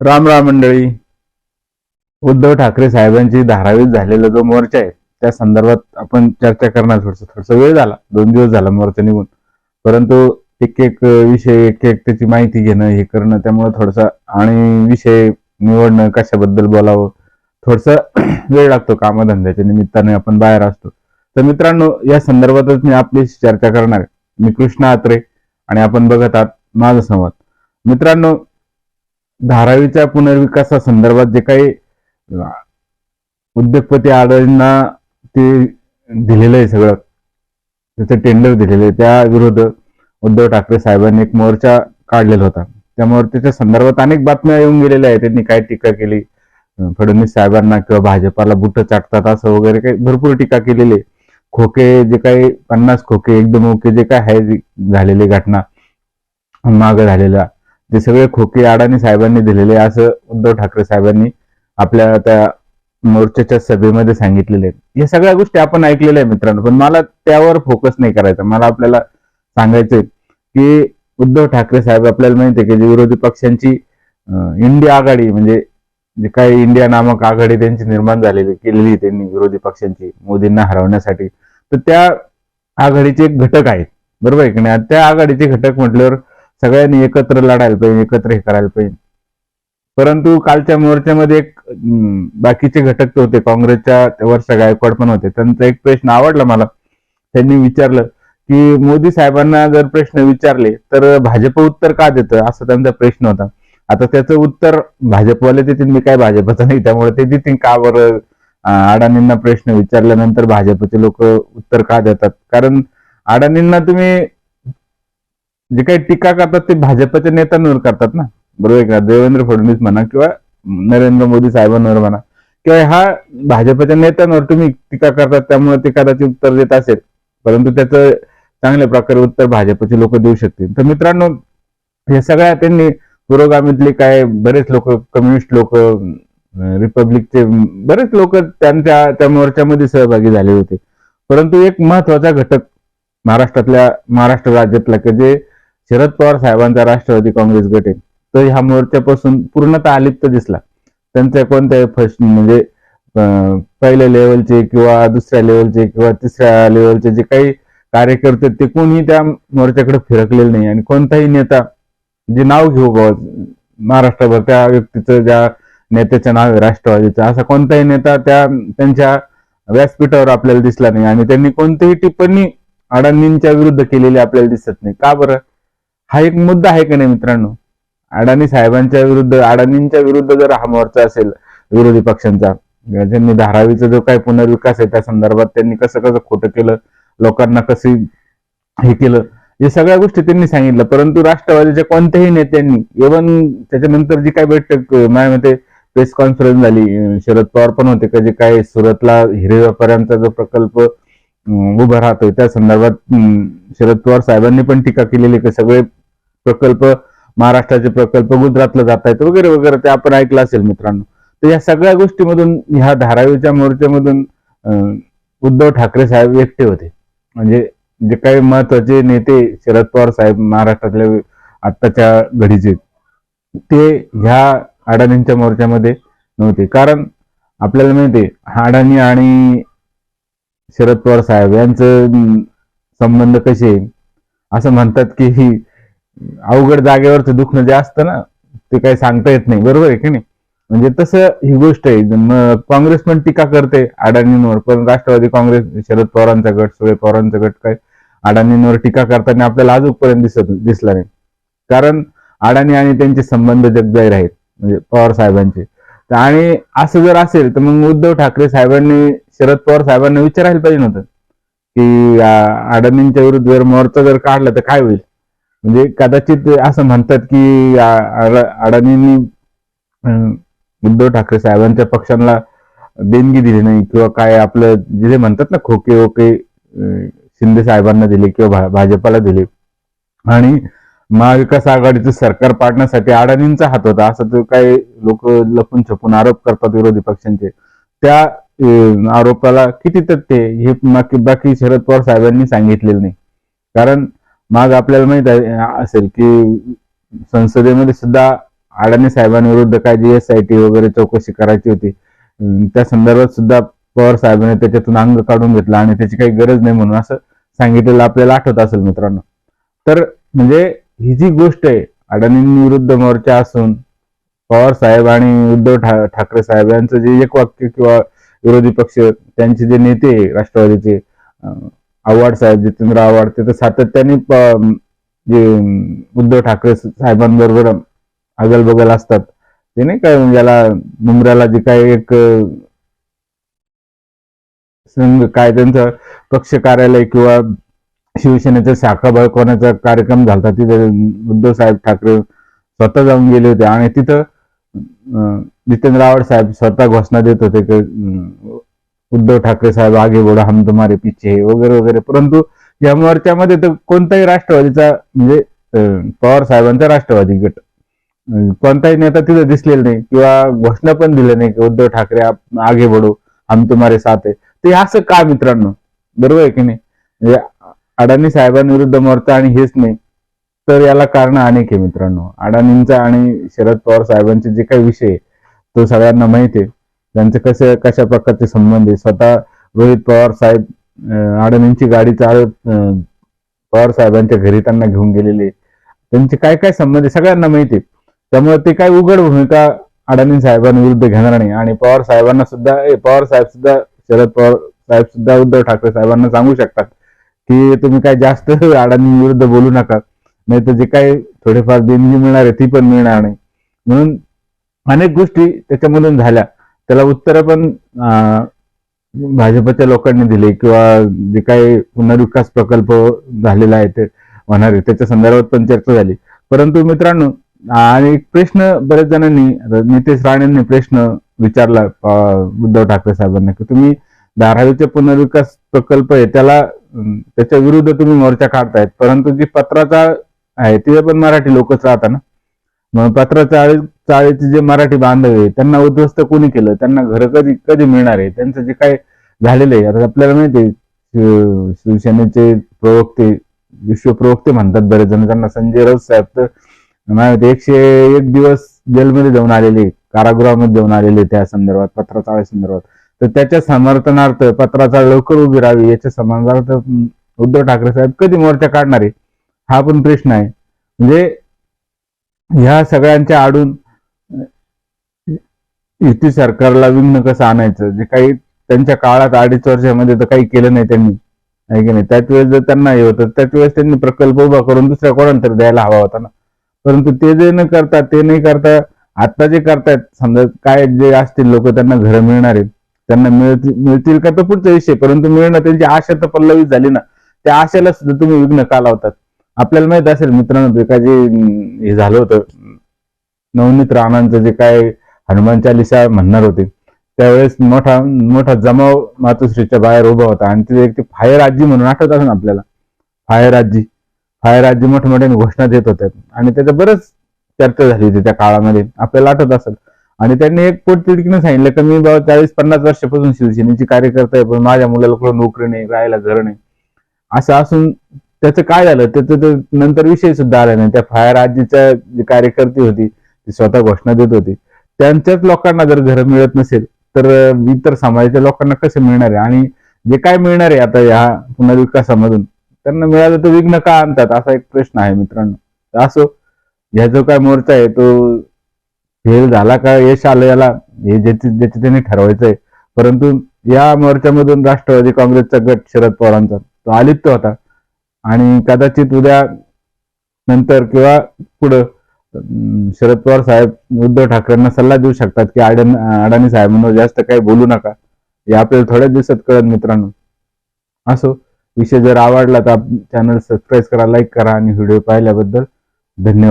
राम राम मंडळी. उद्धव ठाकरे साहेबांची धारावीत झालेला जो मोर्चा आहे त्या संदर्भात आपण चर्चा करणार थोडस. थोडस वेळ झाला. दोन दिवस झाला मोर्चा निघून. परंतु एक एक विषय एक एक त्याची माहिती घेणं हे करणं त्यामुळे थोडसा आणि विषय निवडणं कशाबद्दल बोलावं थोडस वेळ लागतो कामधंद्याच्या निमित्ताने आपण बाहेर असतो. तर मित्रांनो या संदर्भातच मी आपली चर्चा करणार आहे. मी कृष्ण आत्रे आणि आपण बघत आहात माझा संवाद. मित्रांनो धारावीच्या पुनर्विकासासंदर्भात जे काही उद्योगपती आढळींना ते दिलेलं आहे सगळं त्याचं टेंडर दिलेलं आहे. त्या विरुद्ध उद्धव ठाकरे साहेबांनी एक मोर्चा काढलेला होता. त्या मोर्चाच्या संदर्भात अनेक बातम्या येऊन गेलेल्या आहेत. त्यांनी काय टीका केली? फडणवीस साहेबांना किंवा भाजपाला बुट चाटतात असं वगैरे काही भरपूर टीका केलेली आहे. खोके जे काही पन्नास खोके एकदम ओके जे काय आहे झालेली घटना मागं झालेल्या ते सगळे खोके अडाणी साहेबांनी दिलेले असं उद्धव ठाकरे साहेबांनी आपल्या त्या मोर्चाच्या सभेमध्ये सांगितलेले आहेत. या सगळ्या गोष्टी आपण ऐकलेल्या आहे मित्रांनो पण मला त्यावर फोकस नाही करायचा. मला आपल्याला सांगायचंय की उद्धव ठाकरे साहेब आपल्याला माहिती आहे की विरोधी पक्षांची इंडिया आघाडी म्हणजे जे काही इंडिया नामक आघाडी त्यांची निर्माण झालेली केलेली त्यांनी विरोधी पक्षांची मोदींना हरवण्यासाठी. तर त्या आघाडीचे एक घटक आहेत बरोबर आहे की नाही? त्या आघाडीचे घटक म्हटल्यावर सगळ्यांनी एकत्र लढायला पाहिजे एकत्र हे करायला पाहिजे. परंतु कालच्या मोर्चामध्ये एक बाकीचे घटक ते होते काँग्रेसच्या वर्षा गायकवाड पण होते. त्यांचा एक प्रश्न आवडला मला. त्यांनी विचारलं की मोदी साहेबांना जर प्रश्न विचारले तर भाजप उत्तर का देतं? असा त्यांचा प्रश्न होता. आता त्याचं उत्तर भाजपवाले देतील मी काय भाजपचं नाही त्यामुळे ते देतील का बरं? अडाणींना प्रश्न विचारल्यानंतर भाजपचे लोक उत्तर का देतात? कारण अडाणींना तुम्ही जे काही टीका करतात ते भाजपच्या नेत्यांवर करतात ना. बरोबर का? देवेंद्र फडणवीस म्हणा किंवा नरेंद्र मोदी साहेबांवर म्हणा. किंवा हा भाजपच्या नेत्यांवर तुम्ही टीका करतात त्यामुळे ते कदाचित उत्तर देत असेल. परंतु त्याचं चांगल्या प्रकारे उत्तर भाजपचे लोक देऊ शकतील. तर मित्रांनो हे सगळ्या त्यांनी पुरोगामीतले काय बरेच लोक कम्युनिस्ट लोक रिपब्लिकचे बरेच लोक त्यांच्या त्या मोर्चामध्ये सहभागी झाले होते. परंतु एक महत्त्वाचा घटक महाराष्ट्रातल्या महाराष्ट्र राज्यातला की जे शरद पवार साहेबांचा राष्ट्रवादी काँग्रेस गट आहे. तो ह्या मोर्चापासून पूर्णतः अलिप्त दिसला. त्यांच्या कोणत्याही फर्स्ट म्हणजे पहिल्या लेवलचे किंवा दुसऱ्या लेवलचे किंवा तिसऱ्या लेवलचे जे काही कार्यकर्ते ते कोणी त्या मोर्चाकडे फिरकलेले नाही. आणि कोणताही नेता जे नाव घेऊ महाराष्ट्रभर त्या व्यक्तीचं ज्या नेत्याचं नाव आहे राष्ट्रवादीचं असा कोणताही नेता त्या त्यांच्या व्यासपीठावर आपल्याला दिसला नाही. आणि त्यांनी कोणतीही टिप्पणी अडाणींच्या विरुद्ध केलेली आपल्याला दिसत नाही. का बरं? हा एक मुद्दा आहे का नाही मित्रांनो? अडाणी साहेबांच्या विरुद्ध अडाणींच्या विरुद्ध जर हा मोर्चा असेल विरोधी पक्षांचा ज्यांनी धारावीचा जो काही पुनर्विकास आहे त्या संदर्भात त्यांनी कसं कसं खोटं केलं लोकांना कसे हे केलं या सगळ्या गोष्टी त्यांनी सांगितलं परंतु राष्ट्रवादीच्या कोणत्याही नेत्यांनी इव्हन त्याच्यानंतर जी काही बैठक माझ्या मते प्रेस कॉन्फरन्स झाली शरद पवार पण होते का जे काय सुरतला हिरे व्यापाऱ्यांचा जो प्रकल्प उभा राहतोय त्या संदर्भात शरद पवार साहेबांनी पण टीका केलेली की सगळे प्रकल्प महाराष्ट्राचे प्रकल्प गुजरातला जात आहेत वगैरे वगैरे ते आपण ऐकलं असेल मित्रांनो. तर या सगळ्या गोष्टीमधून ह्या धारावीच्या मोर्चामधून उद्धव ठाकरे साहेब एकटे होते. म्हणजे जे काही महत्त्वाचे नेते शरद पवार साहेब महाराष्ट्रातल्या आत्ताच्या घडीचे ते ह्या अडाणींच्या मोर्चामध्ये नव्हते. कारण आपल्याला माहिती अडाणी आणि शरद पवार साहेब यांचं संबंध कसे? असं म्हणतात की ही अवघड जागेवरचं दुखणं जे असतं ना ते काही सांगता येत नाही. बरोबर आहे की नाही? म्हणजे तसं ही गोष्ट आहे. काँग्रेस पण टीका करते अडाणींवर पण राष्ट्रवादी काँग्रेस शरद पवारांचा गट सुळे पवारांचा गट काय अडाणींवर टीका करताना आपल्याला अजूनपर्यंत दिसत दिसला नाही. कारण अडाणी आणि त्यांचे संबंध जगजाहीर आहेत म्हणजे पवार साहेबांचे. तर आणि असं जर असेल तर मग उद्धव ठाकरे साहेबांनी शरद पवार साहेबांना विचारायला पाहिजे नव्हतं. की अडाणींच्या विरुद्ध जर मोर्चा जर काढला तर काय होईल? म्हणजे कदाचित असं म्हणतात की अडाणींनी उद्धव ठाकरे साहेबांच्या पक्षांना देणगी दिली नाही किंवा काय आपलं जे म्हणतात ना खोके ओके शिंदे साहेबांना दिले किंवा भाजपाला दिले. आणि महाविकास आघाडीचं सरकार पाडण्यासाठी अडाणींचा हात होता असं तो काही लोक लपून छपून आरोप करतात विरोधी पक्षांचे. त्या आरोपाला किती तथ्य हे बाकी शरद पवार साहेबांनी सांगितलेलं नाही. कारण मग आपल्याला माहीत आहे असेल की संसदेमध्ये सुद्धा अडाणी साहेबांविरुद्ध काय जी एस आय टी वगैरे चौकशी करायची होती त्या संदर्भात सुद्धा पवार साहेबांनी त्याच्यातून अंग काढून घेतलं आणि त्याची काही गरज नाही म्हणून असं सांगितलेलं आपल्याला आठवत असेल मित्रांनो. तर म्हणजे ही जी गोष्ट आहे अडाणींविरुद्ध मोर्चा असून पवार साहेब आणि उद्धव ठा ठाकरे साहेब यांचं जे एक वाक्य किंवा विरोधी पक्ष त्यांचे जे नेते राष्ट्रवादीचे आव्हाड साहेब जितेंद्र आव्हाड ते तर सातत्याने जे उद्धव ठाकरे साहेबांबरोबर अगलबगल असतात. ते नाही काय ज्याला मुंब्राला जे काही एक संघ काय त्यांचं पक्ष कार्यालय किंवा शिवसेनेचा शाखा बळकवण्याचा कार्यक्रम झाला तिथे उद्धव साहेब ठाकरे स्वतः जाऊन गेले होते. आणि तिथं जितेंद्र आव्हाड साहेब स्वतः घोषणा देत होते की उद्धव ठाकरे साहेब आगे बोडा हम तुम्हारे पीछे वगैरे वगैरे. परंतु या मोर्चामध्ये तर कोणताही राष्ट्रवादीचा म्हणजे पवार साहेबांचा राष्ट्रवादी गट कोणताही नेता तिथं दिसलेला नाही किंवा घोषणा पण दिली नाही की उद्धव ठाकरे आप आगे बडो हम तुम्हारे साथ आहे ते असं का मित्रांनो? बरोबर आहे की नाही? म्हणजे अडाणी साहेबांविरुद्ध मोर्चा आणि हेच नाही. तर याला कारण अनेक आहे मित्रांनो. अडाणींचा आणि शरद पवार साहेबांचे जे काही विषय आहे, तो सगळ्यांना माहिती आहे. त्यांचे कसे कशा प्रकारचे संबंध आहे? स्वतः रोहित पवार साहेब अं, अडाणींची गाडी चालत पवार साहेबांच्या घरी त्यांना घेऊन गेलेले. त्यांचे काय काय संबंध आहे सगळ्यांना माहिती आहे. त्यामुळे ते काय उघड भूमिका अडाणी साहेबांविरुद्ध घेणार नाही. आणि पवार साहेबांना सुद्धा ए, पवार साहेब सुद्धा शरद पवार साहेब सुद्धा उद्धव ठाकरे साहेबांना सांगू शकतात की तुम्ही काय जास्त अडाणींविरुद्ध बोलू नका. नाही तर जे काही थोडेफार देणगी मिळणार आहे ती पण मिळणार नाही. म्हणून अनेक गोष्टी त्याच्यामधून झाल्या. त्याला उत्तरं पण भाजपच्या लोकांनी दिली किंवा जे काही पुनर्विकास प्रकल्प झालेला आहे ते होणार आहे त्याच्या संदर्भात पण चर्चा झाली. परंतु मित्रांनो आणि एक प्रश्न बरेच जणांनी नितेश राणेंनी प्रश्न विचारला उद्धव ठाकरे साहेबांना की तुम्ही धारावीचे पुनर्विकास प्रकल्प आहे त्याला त्याच्या विरुद्ध तुम्ही मोर्चा काढतायत परंतु जी पत्राचा आहे तिथे पण मराठी लोकच राहतात ना? मग पत्राचा चाळीचे जे मराठी बांधव आहे त्यांना उद्ध्वस्त कोणी केलं? त्यांना घर कधी कधी मिळणार आहे? त्यांचं जे काय झालेलं आहे आता आपल्याला माहिती शिवसेनेचे प्रवक्ते विश्व प्रवक्ते म्हणतात बरेच जण. त्यांना संजय राऊत साहेब तर माहिती एकशे एक दिवस जेलमध्ये जाऊन आलेले कारागृहामध्ये जाऊन आलेले त्या संदर्भात पत्रा संदर्भात. तर त्याच्या समर्थनार्थ पत्राचाळ लवकर उभी राहावी याच्या समर्थनार्थ उद्धव ठाकरे साहेब कधी मोर्चा काढणार आहे? हा पण प्रश्न आहे. म्हणजे ह्या सगळ्यांच्या आडून युती सरकारला विघ्न कसं आणायचं? जे काही त्यांच्या काळात अडीच वर्षामध्ये तर काही केलं नाही त्यांनी. आहे की नाही? त्याच वेळेस जर त्यांना हे होतं त्याच वेळेस त्यांनी प्रकल्प उभा करून दुसऱ्या कोणाला तरी द्यायला हवा होता ना. परंतु ते जे न करता ते नाही करता आता जे करतायत समजा काय जे असतील लोक त्यांना घरं मिळणार आहेत. त्यांना मिळतील मिळतील का तर पुढचा विषय. परंतु मिळणं त्यांची आशा तर पल्लवी झाली ना. त्या आशेला सुद्धा तुम्ही विघ्न का लावतात? आपल्याला माहीत असेल मित्रांनो जे काय जे हे झालं होतं नवनीत राणांचं जे काय हनुमान चालिसा म्हणणार होते. त्यावेळेस मोठा मोठा जमाव मातोश्रीच्या बाहेर उभा होता आणि तिथे एक ते फायर आजी म्हणून आठवत असेल आपल्याला? फायर आजी फायर आजी मोठमोठ्याने घोषणा देत होत्या आणि त्याचा बरंच चर्चा झाली होती त्या काळामध्ये. आपल्याला आठवत असेल. आणि त्यांनी एक पोटतिडकीनं सांगितलं की मी बाबा चाळीस पन्नास वर्षापासून शिवसेनेची कार्यकर्ता आहे पण माझ्या मुलाला कुठं नोकरी नाही राहायला घर नाही. असं असून त्याचं काय झालं? त्याचं नंतर विषय सुद्धा आला नाही. त्या फायर आजीच्या जी कार्यकर्ती होती ती स्वतः घोषणा देत होती. त्यांच्याच लोकांना जर घर मिळत नसेल तर इतर समाजाच्या लोकांना कसे मिळणार आहे? आणि जे काय मिळणार आहे आता या पुनर्विकासामधून त्यांना मिळालं तर विघ्न का आणतात? असा एक प्रश्न आहे मित्रांनो. असो ह्या जो काय मोर्चा आहे तो फेल झाला का यश आलं याला हे ज्याचे ज्याचे त्यांनी ठरवायचंय. परंतु या मोर्चामधून राष्ट्रवादी काँग्रेसचा गट शरद पवारांचा तो आलिप्त होता. आणि कदाचित उद्या नंतर किंवा पुढं शरद पवार साहेब उद्धव ठाकरेंना सल्ला देऊ शकतात की अडाणी अडाणी साहेबांवर जास्त काही बोलू नका. हे आपल्याला थोड्याच दिवसात कळत मित्रांनो. असो विषय जर आवडला तर चॅनल सबस्क्राईब करा लाईक करा आणि व्हिडिओ पाहिल्याबद्दल धन्यवाद.